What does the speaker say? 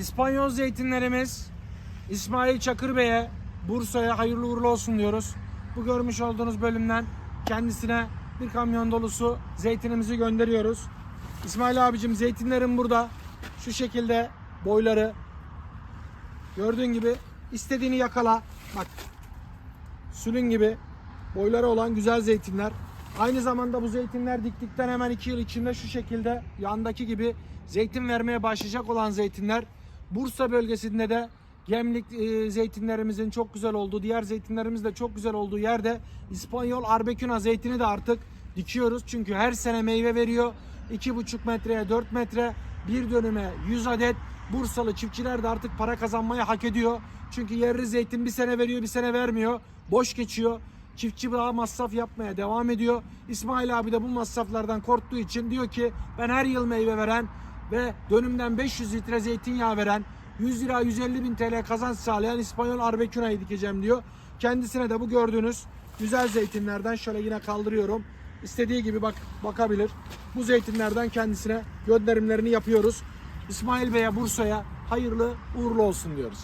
İspanyol zeytinlerimiz İsmail Çakır Bey'e Bursa'ya hayırlı uğurlu olsun diyoruz. Bu görmüş olduğunuz bölümden kendisine bir kamyon dolusu zeytinimizi gönderiyoruz. İsmail abicim zeytinlerim burada. Şu şekilde boyları gördüğün gibi istediğini yakala. Bak sülün gibi boyları olan güzel zeytinler. Aynı zamanda bu zeytinler diktikten hemen 2 yıl içinde şu şekilde yandaki gibi zeytin vermeye başlayacak olan zeytinler. Bursa bölgesinde de Gemlik e, zeytinlerimizin çok güzel olduğu, diğer zeytinlerimiz de çok güzel olduğu yerde İspanyol Arbequina zeytini de artık dikiyoruz. Çünkü her sene meyve veriyor. 2,5 metreye 4 metre, bir dönüme 100 adet. Bursalı çiftçiler de artık para kazanmayı hak ediyor. Çünkü yerli zeytin bir sene veriyor, bir sene vermiyor. Boş geçiyor. Çiftçi daha masraf yapmaya devam ediyor. İsmail abi de bu masraflardan korktuğu için diyor ki ben her yıl meyve veren ve dönümden 500 litre zeytinyağı veren 100 lira 150 bin TL kazanç sağlayan İspanyol Arbequina'yı dikeceğim diyor. Kendisine de bu gördüğünüz güzel zeytinlerden şöyle yine kaldırıyorum. İstediği gibi bak bakabilir. Bu zeytinlerden kendisine gönderimlerini yapıyoruz. İsmail Bey'e Bursa'ya hayırlı uğurlu olsun diyoruz.